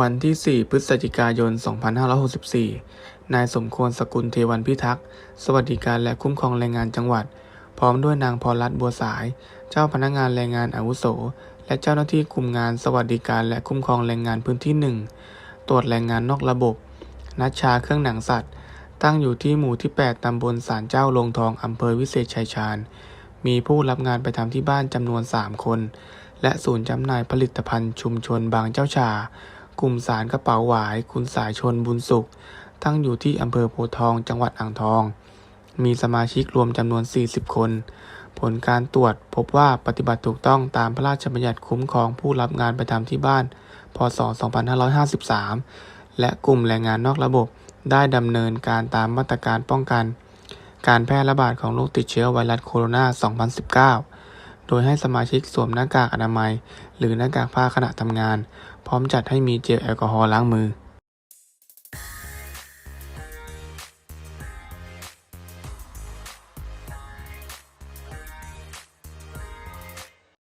วันที่ 4 พฤศจิกายน 2564 นายสมควรสกุลเทวันพิทักษ์ สวัสดิการและคุ้มครองแรงงานจังหวัด พร้อมด้วยนางพรรัตน์บัวสาย เจ้าพนักงานแรงงานอาวุโส และเจ้าหน้าที่กลุ่มงานสวัสดิการและคุ้มครองแรงงานพื้นที่หนึ่งตรวจแรงงานนอกระบบ นัชชาเครื่องหนังสัตว์ ตั้งอยู่ที่หมู่ที่ 8 ตำบลสารเจ้าลงทองอำเภอวิเศษชัยชาญ มีผู้รับงานไปทำที่บ้านจำนวน 3 คน และศูนย์จำหน่ายผลิตภัณฑ์ชุมชนบางเจ้าชา กลุ่มสารกระเป๋าหวาย คุณสายชนบุญสุข ตั้งอยู่ที่อำเภอโพทองจังหวัดอ่างทอง มีสมาชิกรวมจำนวน 40 คน ผลการตรวจพบว่าปฏิบัติถูกต้องตามพระราชบัญญัติคุ้มครองผู้รับงานไปทำที่บ้าน พศ 2553 และกลุ่มแรงงานนอกระบบ ได้ดำเนินการตามมาตรการป้องกัน การแพร่ระบาดของโรคติดเชื้อไวรัสโคโรนา 2019 โดยให้สมาชิกสวมหน้ากากอนามัย หรือหน้ากากผ้าขณะทำงาน พร้อมจัดให้มีเจลแอลกอฮอล์ล้างมือ